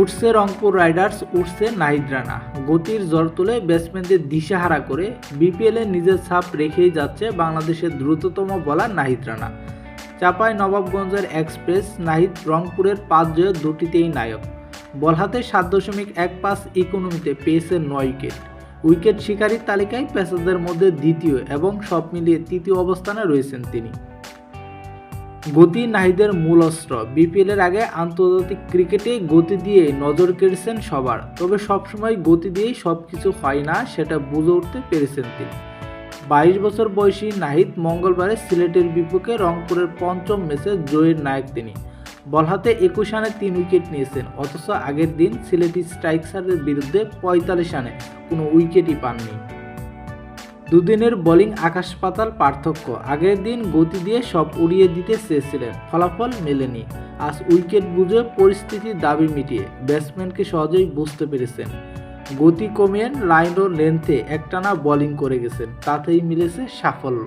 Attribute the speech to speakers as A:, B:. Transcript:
A: উঠছে রংপুর রাইডার্স উঠছে নাহিদ রানা। গতির জ্বর তুলে ব্যাটসম্যানদের দিশাহারা করে বিপিএলে নিজের ছাপ রেখেই যাচ্ছে বাংলাদেশের দ্রুততম বলার নাহিদ রানা। চাপাই নবাবগঞ্জের এক্সপ্রেস নাহিদ রংপুরের পাঁচ জয়ে দুটিতেই নায়ক। বল হাতে সাত দশমিক এক পাঁচ ইকোনমিতে পেয়েছে নয় উইকেট। উইকেট শিকারীর তালিকায় পেসারদের মধ্যে দ্বিতীয় এবং সব মিলিয়ে তৃতীয় অবস্থানে রয়েছেন তিনি। গতি নাহিদের মূল অস্ত্র। বিপিএল এর আগে আন্তর্জাতিক ক্রিকেটে গতি দিয়ে নজর কেড়েছেন সবার। তবে সবসময় গতি দিয়েই সব কিছু হয় না, সেটা বুঝে উঠতে পেরেছেন তিনি। বাইশ বছর বয়সী নাহিদ মঙ্গলবারে সিলেটের বিপক্ষে রংপুরের পঞ্চম ম্যাচে জয়ের নায়ক তিনি। বল হাতে একুশ রানে তিন উইকেট নিয়েছেন, অথচ আগের দিন সিলেটি স্ট্রাইকারদের বিরুদ্ধে পঁয়তাল্লিশ রানে কোনো উইকেটই পাননি। দুদিনের বোলিং আকাশ পাতাল পার্থক্য। আগের দিন গতি দিয়ে সব উড়িয়ে দিতে চেয়েছিলেন, ফলাফল মেলেনি। আজ উইকেট বুঝে পরিস্থিতির দাবি মিটিয়ে ব্যাটসম্যানকে সহজেই বুঝতে পেরেছেন। গতি কমিয়ে লাইন ও লেন্থে একটানা বোলিং করে গেছেন, তাতেই মিলেছে সাফল্য।